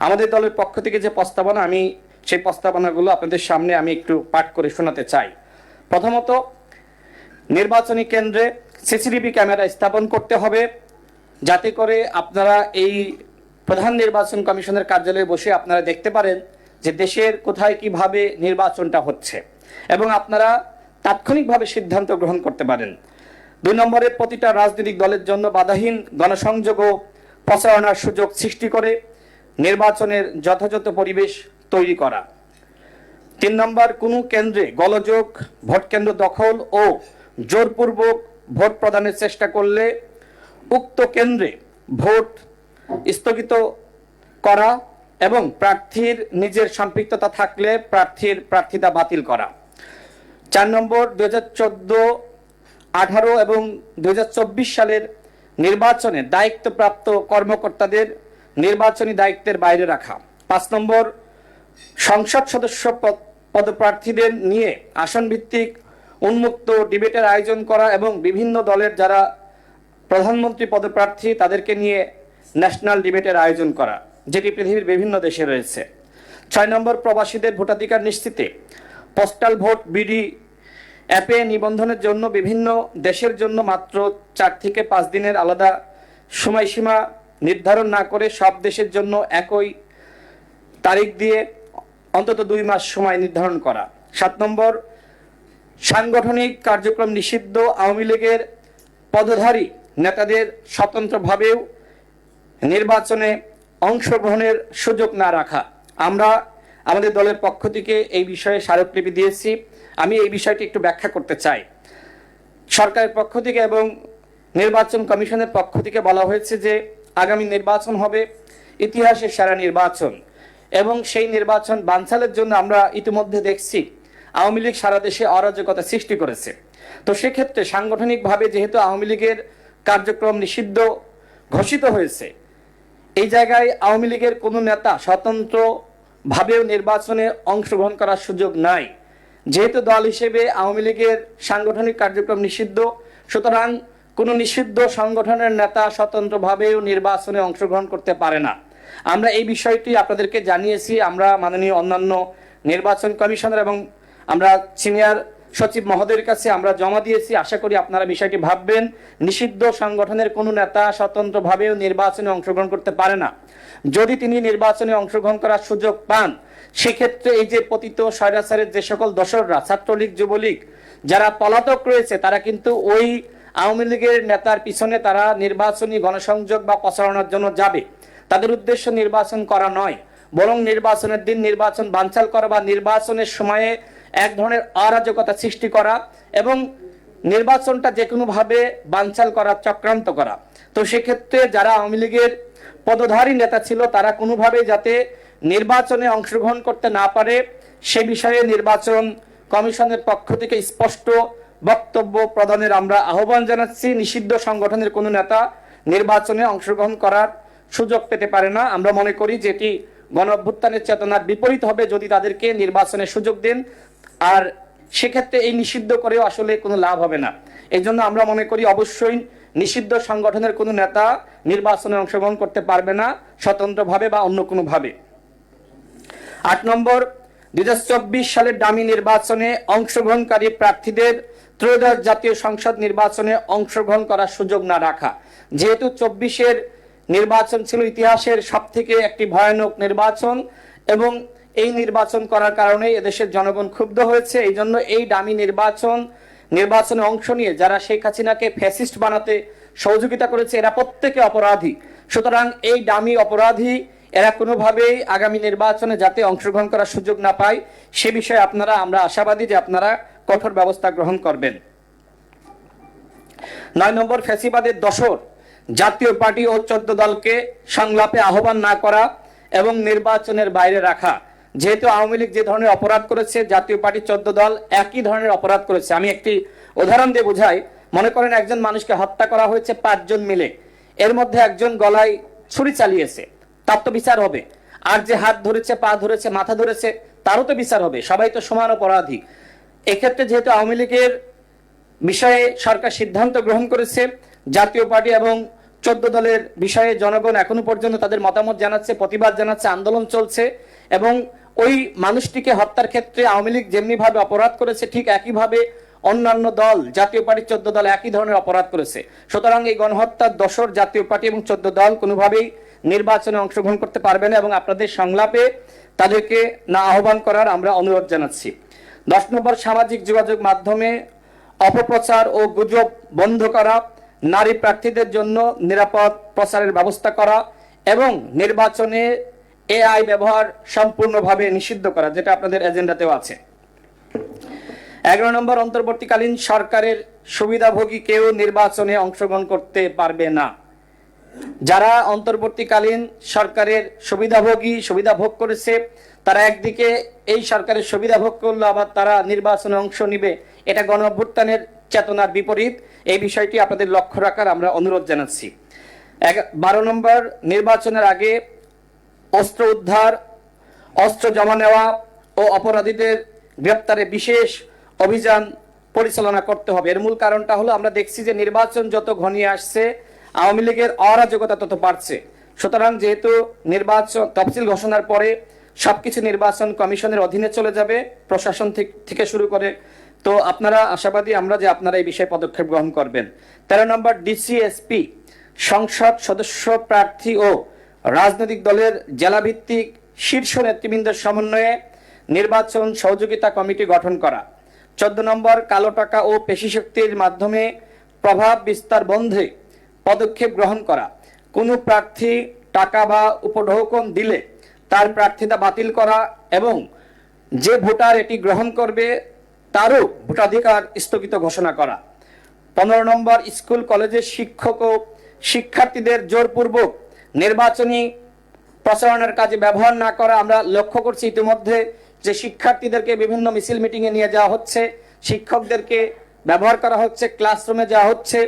আমাদের দলের পক্ষ থেকে যে প্রস্তাবনা, আমি সেই প্রস্তাবনাগুলো আপনাদের সামনে আমি একটু পাঠ করে শোনাতে চাই। প্রথমত, নির্বাচনী কেন্দ্রে সিসিটিভি ক্যামেরা স্থাপন করতে হবে, যাতে করে আপনারা এই প্রধান নির্বাচন কমিশনের কার্যালয়ে বসে আপনারা দেখতে পারেন যে দেশের কোথায় কীভাবে নির্বাচনটা হচ্ছে এবং আপনারা তাৎক্ষণিকভাবে সিদ্ধান্ত গ্রহণ করতে পারেন। দুই নম্বরে, প্রতিটা রাজনৈতিক দলের জন্য বাধাহীন গণসংযোগ ও প্রচারণার সুযোগ সৃষ্টি করে নির্বাচনের যথাযথ পরিবেশ তৈরি করা। তিন নম্বর, কোনো কেন্দ্রে গলযোগ, ভোট কেন্দ্র দখল ও জোরপূর্বক ভোট প্রদানের চেষ্টা করলে উক্ত কেন্দ্রে ভোট স্থগিত করা এবং প্রার্থীর নিজের সম্পৃক্ততা থাকলে প্রার্থীর প্রার্থিতা বাতিল করা। চার নম্বর দু হাজার চোদ্দ, আঠারো এবং দু হাজার চব্বিশ সালের নির্বাচনে দায়িত্বপ্রাপ্ত কর্মকর্তাদের নির্বাচনী দায়িত্বের বাইরে রাখা। পাঁচ নম্বর, সংসদ সদস্য পদ- পদপ্রার্থীদের নিয়ে আসন ভিত্তিক উন্মুক্ত ডিবেটের আয়োজন করা এবং বিভিন্ন দলের যারা প্রধানমন্ত্রী পদপ্রার্থী তাদেরকে নিয়ে ন্যাশনাল ডিবেটের আয়োজন করা, যেটি পৃথিবীর বিভিন্ন দেশে রয়েছে। ছয় নম্বর, প্রবাসীদের ভোটাধিকার নিশ্চিতে। পোস্টাল ভোট, বিডি অ্যাপে নিবন্ধনের জন্য বিভিন্ন দেশের জন্য মাত্র চার থেকে পাঁচ দিনের আলাদা সময়সীমা নির্ধারণ না করে সব দেশের জন্য একই তারিখ দিয়ে অন্তত দুই মাস সময় নির্ধারণ করা। সাত নম্বর, সাংগঠনিক কার্যক্রম নিষিদ্ধ আওয়ামী লীগের পদধারী নেতাদের স্বতন্ত্রভাবেও নির্বাচনে অংশগ্রহণের সুযোগ না রাখা। আমরা আমাদের দলের পক্ষ থেকে এই বিষয়ে স্মারকলিপি দিয়েছি। আমি এই বিষয়টি একটু ব্যাখ্যা করতে চাই। সরকারের পক্ষ থেকে এবং নির্বাচন কমিশনের পক্ষ থেকে বলা হয়েছে যে আগামী নির্বাচন হবে, ইতিহাসের সেরা নির্বাচন। এবং সেই নির্বাচন বানচালের জন্য আমরা ইতিমধ্যে দেখছি, আওয়ামী লীগ সারা দেশে অরাজকতা সৃষ্টি করেছে। তো সেক্ষেত্রে সাংগঠনিকভাবে যেহেতু আওয়ামী লীগের কার্যক্রম নিষিদ্ধ ঘোষিত হয়েছে, এই জায়গায় আওয়ামী লীগের কোনো নেতা স্বতন্ত্র ভাবেও নির্বাচনে অংশগ্রহণ করার সুযোগ নাই। যেহেতু দল হিসেবে আওয়ামী লীগের সাংগঠনিক কার্যক্রম নিষিদ্ধ, সুতরাং কোনো নিষিদ্ধ সংগঠনের নেতা স্বতন্ত্রভাবেও নির্বাচনে অংশগ্রহণ করতে পারে না। আমরা এই বিষয়টি আপনাদেরকে জানিয়েছি। আমরা মাননীয় অন্যান্য নির্বাচন কমিশনার এবং আমরা সিনিয়র সচিব মহোদয়ের কাছে আমরা জমা দিয়েছি। আশা করি আপনারা বিষয়টি ভাববেন। নিষিদ্ধ সংগঠনের কোনো নেতা স্বতন্ত্রভাবেও নির্বাচনে অংশগ্রহণ করতে পারে না। যদি তিনি নির্বাচনে অংশগ্রহণ করার সুযোগ পান, সেক্ষেত্রে এই যে পতিত স্বৈরাচারের যে সকল দোসররা, ছাত্রলীগ, যুবলীগ, যারা পলাতক রয়েছে, তারা কিন্তু ওই আওয়ামী লীগের নেতার পিছনে তারা নির্বাচনী গণসংযোগ বা প্রচারণার জন্য যাবে। তাদের উদ্দেশ্য নির্বাচন করা নয়, বরং নির্বাচনের দিন নির্বাচন বানচাল করা বা নির্বাচনের সময়ে এক ধরনের অরাজকতা সৃষ্টি করা এবং নির্বাচনটা যে কোনোভাবে বানচাল করা, চক্রান্ত করা। তো সেক্ষেত্রে যারা আওয়ামী লীগের পদধারী নেতা ছিল, তারা কোনোভাবে যাতে নির্বাচনে অংশগ্রহণ করতে না পারে, সে বিষয়ে নির্বাচন কমিশনের পক্ষ থেকে স্পষ্ট বক্তব্য প্রদানের আমরা আহ্বান জানাচ্ছি, নিষিদ্ধ সংগঠনের কোনো নেতা নির্বাচনে অংশগ্রহণ করার সুযোগ পেতে পারে না। আমরা মনে করি যেটি গণ অভ্যুত্থানের চেতনার বিপরীত হবে যদি তাদেরকে নির্বাচনের সুযোগ দেন। আর সেক্ষেত্রে এই নিষিদ্ধ করেও আসলে কোনো লাভ হবে না। এই জন্য আমরা মনে করি অবশ্যই নিষিদ্ধ সংগঠনের কোনো নেতা নির্বাচনে অংশগ্রহণ করতে পারবে না, স্বতন্ত্রভাবে বা অন্য কোনোভাবে। আট নম্বর দু হাজার চব্বিশ সালের দামি নির্বাচনে অংশগ্রহণকারী প্রার্থীদের ত্রয়োদশ জাতীয় সংসদ নির্বাচনে অংশগ্রহণ করার সুযোগ না রাখা। যেহেতু চব্বিশের নির্বাচন ছিল ইতিহাসের সব থেকে একটি ভয়ানক নির্বাচন এবং এই নির্বাচন করার কারণে এদেশের জনগণ ক্ষুব্ধ হয়েছে, এই জন্য এই দামি নির্বাচন, নির্বাচনে অংশ নিয়ে যারা শেখ হাসিনাকে ফ্যাসিস্ট বানাতে সহযোগিতা করেছে, এরা প্রত্যেকে অপরাধী। সুতরাং এই দামি অপরাধী এরা কোনোভাবেই আগামী নির্বাচনে যাতে অংশগ্রহণ করার সুযোগ না পায়, সে বিষয়ে আপনারা, আমরা আশাবাদী যে আপনারা কঠোর ব্যবস্থা গ্রহণ করবেন। নয় নম্বর, ফ্যাসিবাদের দশর জাতীয় পার্টি ও চোদ্দ দলকে সংলাপে আহ্বান না করা এবং নির্বাচনের বাইরে রাখা। যেহেতু আওয়ামী লীগ যে ধরনের অপরাধ করেছে, জাতীয় পার্টি চোদ্দ দল একই ধরনের অপরাধ করেছে। আমি একটি উদাহরণ দিয়ে বোঝাই। মনে করেন একজন মানুষকে হত্যা করা হয়েছে পাঁচজন মিলে। এর মধ্যে একজন গলায় ছুরি চালিয়েছে। তার তো বিচার হবে। আর যে হাত ধরেছে, পা ধরেছে, মাথা ধরেছে, তারও তো বিচার হবে। সবাই তো সমান অপরাধী। এক্ষেত্রে যেহেতু আওয়ামী লীগের বিষয়ে সরকার সিদ্ধান্ত গ্রহণ করেছে, জাতীয় পার্টি এবং চোদ্দ দলের বিষয়ে জনগণ এখনও পর্যন্ত তাদের মতামত জানাচ্ছে, প্রতিবাদ জানাচ্ছে, আন্দোলন চলছে এবং ওই মানুষটিকে হত্যার ক্ষেত্রে আওয়ামী লীগ যেমনি ভাবে অপরাধ করেছে, ঠিক একইভাবে অন্যান্য দল, জাতীয় পার্টির চোদ্দ দল একই ধরনের অপরাধ করেছে। সুতরাং এই গণহত্যার দশর জাতীয় পার্টি এবং চোদ্দ দল কোনোভাবেই নির্বাচনে অংশগ্রহণ করতে পারবে না এবং আপনাদের সংলাপে তাদেরকে না আহ্বান করার আমরা অনুরোধ জানাচ্ছি। দশ নম্বর, সামাজিক যোগাযোগ মাধ্যমে অপপ্রচার ও গুজব বন্ধ করা, নারী প্রার্থীদের জন্য নিরাপদ প্রচারের ব্যবস্থা করা এবং নির্বাচনে এআই ব্যবহার সম্পূর্ণভাবে নিষিদ্ধ করা, যেটা আপনাদের এজেন্ডাতেও আছে। এগারো নম্বর, অন্তর্বর্তীকালীন সরকারের সুবিধাভোগী কেউ নির্বাচনে অংশগ্রহণ করতে পারবে না। যারা অন্তর্বর্তীকালীন সরকারের সুবিধাভোগী সুবিধা ভোগ করেছে, তারা একদিকে এই সরকারের সুবিধা ভোগ করল, আবার তারা নির্বাচনে অংশ নিবে, এটা গণ অভ্যুত্থানের চেতনার বিপরীত। এই বিষয়টি আপনাদের লক্ষ্য রাখার আমরা অনুরোধ জানাচ্ছি। এক- বারো নম্বর, নির্বাচনের আগে অস্ত্র উদ্ধার, অস্ত্র জমা নেওয়া ও অপরাধীদের গ্রেপ্তারে বিশেষ অভিযান পরিচালনা করতে হবে। এর মূল কারণটা হলো আমরা দেখছি যে নির্বাচন যত ঘনিয়ে আসছে আওয়ামী লীগের অরাজকতা তত বাড়ছে। সুতরাং যেহেতু নির্বাচন, তফসিল ঘোষণার পরে সবকিছু নির্বাচন কমিশনের অধীনে চলে যাবে, প্রশাসন থেক- শুরু করে, তো আপনারা আশাবাদী আমরা যে আপনারা এই বিষয়ে পদক্ষেপ গ্রহণ করবেন। তেরো নম্বর ডিসিএসপি, সংসদ সদস্য প্রার্থী ও রাজনৈতিক দলের জেলাভিত্তিক শীর্ষ নেতৃবৃন্দের সমন্বয়ে নির্বাচন সহযোগিতা কমিটি গঠন করা। চোদ্দ নম্বর কালো টাকা ও পেশি শক্তির মাধ্যমে প্রভাব বিস্তার বন্ধে পদক্ষেপ গ্রহণ করা। কোনো প্রার্থী টাকা বা উপঢৌকন দিলে তার প্রার্থিতা বাতিল করা এবং যে ভোটার এটি গ্রহণ করবে তারও ভোটাধিকার স্থগিত ঘোষণা করা। পনেরো নম্বর স্কুল, কলেজের শিক্ষক ও শিক্ষার্থীদের জোরপূর্বক নির্বাচনী প্রচারণের কাজে ব্যবহার না করা আমরা লক্ষ্য করছি ইতিমধ্যে যে শিক্ষার্থীদেরকে বিভিন্ন মিছিল মিটিংয়ে নিয়ে যাওয়া হচ্ছে, শিক্ষকদেরকে ব্যবহার করা হচ্ছে, ক্লাসরুমে যাওয়া হচ্ছে।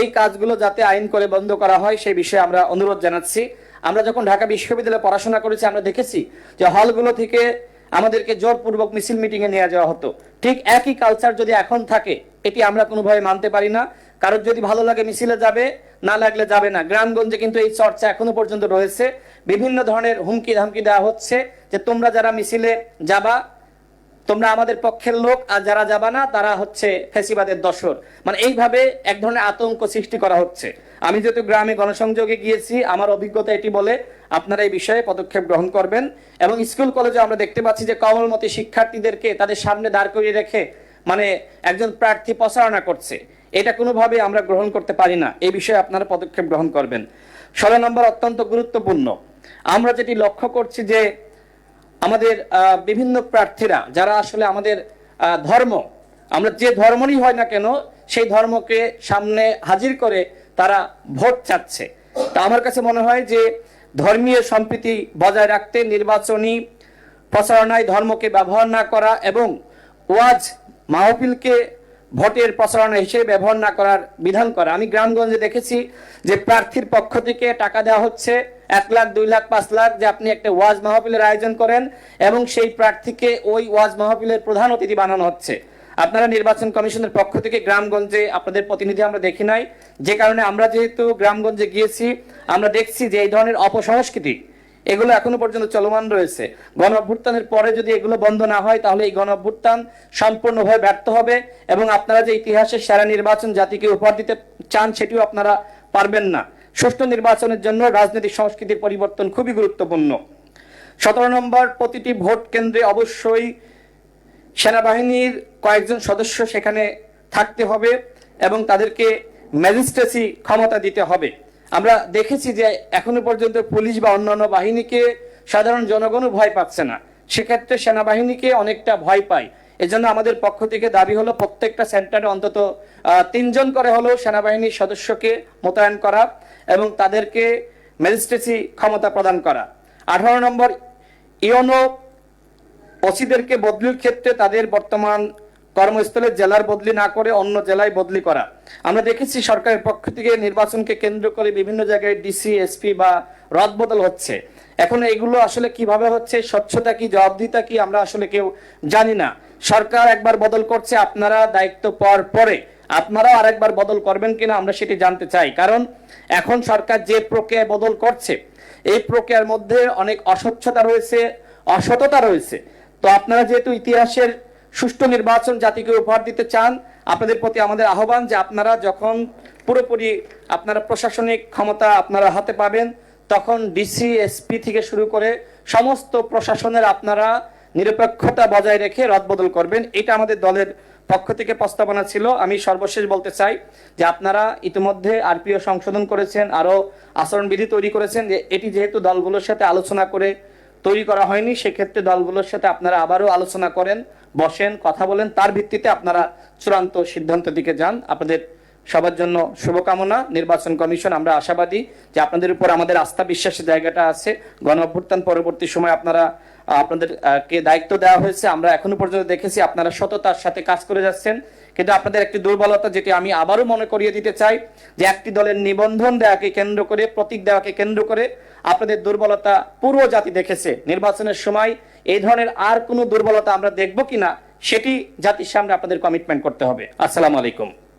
এই কাজগুলো যাতে আইন করে বন্ধ করা হয়, সেই বিষয়ে আমরা অনুরোধ জানাচ্ছি। আমরা যখন ঢাকা বিশ্ববিদ্যালয়ে পড়াশোনা করেছি, আমরা দেখেছি যে হলগুলো থেকে আমাদেরকে জোরপূর্বক মিছিল মিটিংয়ে নিয়ে যাওয়া হতো। ঠিক একই কালচার যদি এখন থাকে, এটি আমরা কোনোভাবে মানতে পারি না। কারোর যদি ভালো লাগে মিছিলে যাবে, না লাগলে যাবে না। গ্রামগঞ্জে কিন্তু এই চর্চা এখনও পর্যন্ত রয়েছে। বিভিন্ন ধরনের হুমকি ধামকি দেওয়া হচ্ছে যে তোমরা যারা মিছিলে যাবা তোমরা আমাদের পক্ষের লোক, আর যারা যাবা না, তারা হচ্ছে ফেসিবাদের দশর মানে এইভাবে এক ধরনের আতঙ্ক সৃষ্টি করা হচ্ছে। আমি যেহেতু গ্রামে গণসংযোগে গিয়েছি, আমার অভিজ্ঞতা এটি বলে, আপনারা এই বিষয়ে পদক্ষেপ গ্রহণ করবেন। এবং স্কুল কলেজে আমরা দেখতে পাচ্ছি যে কমলমতি শিক্ষার্থীদেরকে তাদের সামনে দাঁড় করিয়ে রেখে মানে একজন প্রার্থী প্রচারণা করছে। এটা কোনোভাবে আমরা গ্রহণ করতে পারি না। এই বিষয়ে আপনারা পদক্ষেপ গ্রহণ করবেন। ষোলো নম্বর অত্যন্ত গুরুত্বপূর্ণ। আমরা যেটি লক্ষ্য করছি যে আমাদের বিভিন্ন প্রার্থীরা যারা আসলে আমাদের ধর্ম, আমরা যে ধর্মরই হয় না কেন, সেই ধর্মকে সামনে হাজির করে তারা ভোট চাচ্ছে। তা আমার কাছে মনে হয় যে ধর্মীয় সম্প্রীতি বজায় রাখতে নির্বাচনী প্রচারণায় ধর্মকে ব্যবহার না করা এবং ওয়াজ মাহফিলকে ভোটের প্রচারণা হিসেবে ব্যবহার না করার বিধান করা। আমি গ্রামগঞ্জে দেখেছি যে প্রার্থীর পক্ষ থেকে টাকা দেওয়া হচ্ছে। এক লাখ, দুই লাখ, পাঁচ লাখ যে আপনি একটা ওয়াজ মাহফিলের আয়োজন করেন এবং সেই প্রার্থীকে ওই ওয়াজ মাহফিলের প্রধান অতিথি বানানো হচ্ছে। আপনারা নির্বাচন কমিশনের পক্ষ থেকে গ্রামগঞ্জে আপনাদের প্রতিনিধি আমরা দেখি নাই। যে কারণে আমরা যেহেতু গ্রামগঞ্জে গিয়েছি, আমরা দেখছি যে এই ধরনের অপসংস্কৃতি এগুলো এখনও পর্যন্ত চলমান রয়েছে। গণ অভ্যুত্থানের পরে যদি এগুলো বন্ধ না হয়, তাহলে এই গণ অভ্যুত্থান সম্পূর্ণভাবে ব্যর্থ হবে এবং আপনারা যে ইতিহাসের সেরা নির্বাচন জাতিকে উপহার দিতে চান, সেটিও আপনারা পারবেন না। সুষ্ঠু নির্বাচনের জন্য রাজনৈতিক সংস্কৃতির পরিবর্তন খুবই গুরুত্বপূর্ণ। সতেরো নম্বর প্রতিটি ভোট কেন্দ্রে অবশ্যই সেনাবাহিনীর কয়েকজন সদস্য সেখানে থাকতে হবে এবং তাদেরকে ম্যাজিস্ট্রেসি ক্ষমতা দিতে হবে। আমরা দেখেছি যে এখনও পর্যন্ত পুলিশ বা অন্যান্য বাহিনীকে সাধারণ জনগণও ভয় পাচ্ছে না। সেক্ষেত্রে সেনাবাহিনীকে অনেকটা ভয় পায়। এজন্য আমাদের পক্ষ থেকে দাবি হলো প্রত্যেকটা সেন্টারে অন্তত তিনজন করে হলেও সেনাবাহিনীর সদস্যকে মোতায়েন করা এবং তাদেরকে ম্যাজিস্ট্রেসি ক্ষমতা প্রদান করা। আঠারো নম্বর, ইওনো ওসিদেরকে বদলির ক্ষেত্রে তাদের বর্তমান কর্মস্থলে জেলার বদলি না করে অন্য জেলায় বদলি করা। আমরা দেখেছি সরকারের পক্ষ থেকে নির্বাচনকে কেন্দ্র করে বিভিন্ন জায়গায় ডিসি, এসপি বা রদবদল হচ্ছে। এখন এগুলো আসলে কীভাবে হচ্ছে? স্বচ্ছতা কি, জবাবদিহিতা কি আমরা আসলে কেউ জানি না। সরকার একবার বদল করছে, আপনারা দায়িত্ব পাওয়ার পরে। আপনারাও আরেকবার বদল করবেন কিনা আমরা সেটি জানতে চাই। কারণ এখন সরকার যে প্রক্রিয়ায় বদল করছে, এই প্রক্রিয়ার মধ্যে অনেক অস্বচ্ছতা রয়েছে, অসততা রয়েছে। তো আপনারা যেহেতু ইতিহাসের সুষ্ঠু নির্বাচন জাতিকে উপহার দিতে চান, আপনাদের প্রতি আমাদের আহ্বান যে আপনারা যখন পুরোপুরি আপনারা প্রশাসনিক ক্ষমতা আপনারা হাতে পাবেন তখন ডিসি এসপি থেকে শুরু করে সমস্ত প্রশাসনের আপনারা নিরপেক্ষতা বজায় রেখে রদবদল করবেন। এটা আমাদের দলের পক্ষ থেকে প্রস্তাবনা ছিল। আমি সর্বশেষ বলতে চাই যে আপনারা ইতিমধ্যে আরপিও সংশোধন করেছেন আরও আচরণবিধি তৈরি করেছেন যে এটি যেহেতু দলগুলোর সাথে আলোচনা করে তৈরি করা হয়নি, সেক্ষেত্রে দলগুলোর সাথে আপনারা আবারও আলোচনা করেন, বসেন, কথা বলেন। তার ভিত্তিতে আপনারা চূড়ান্ত সিদ্ধান্ত দিকে যান। আপনাদের সবার জন্য শুভকামনা। নির্বাচন কমিশন আমরা আশাবাদী যে আপনাদের উপর আমাদের আস্থা বিশ্বাসের জায়গাটা আছে। গণ অভ্যুত্থান পরবর্তী সময় আপনারা আহ, আপনাদের কে দায়িত্ব দেওয়া হয়েছে আমরা এখনও পর্যন্ত দেখেছি আপনারা সততার সাথে কাজ করে যাচ্ছেন। কিন্তু আপনাদের একটি দুর্বলতা যেটি আমি আবারও মনে করিয়ে দিতে চাই যে একটি দলের নিবন্ধন দেওয়াকে কেন্দ্র করে প্রতীক দেওয়াকে কেন্দ্র করে আপনাদের দুর্বলতা পূর্ব জাতি দেখেছে। নির্বাচনের সময় এই ধরনের আর কোনো দুর্বলতা আমরা দেখব কিনা সেটি জাতির সামনে আপনাদের কমিটমেন্ট করতে হবে। আসসালামু আলাইকুম।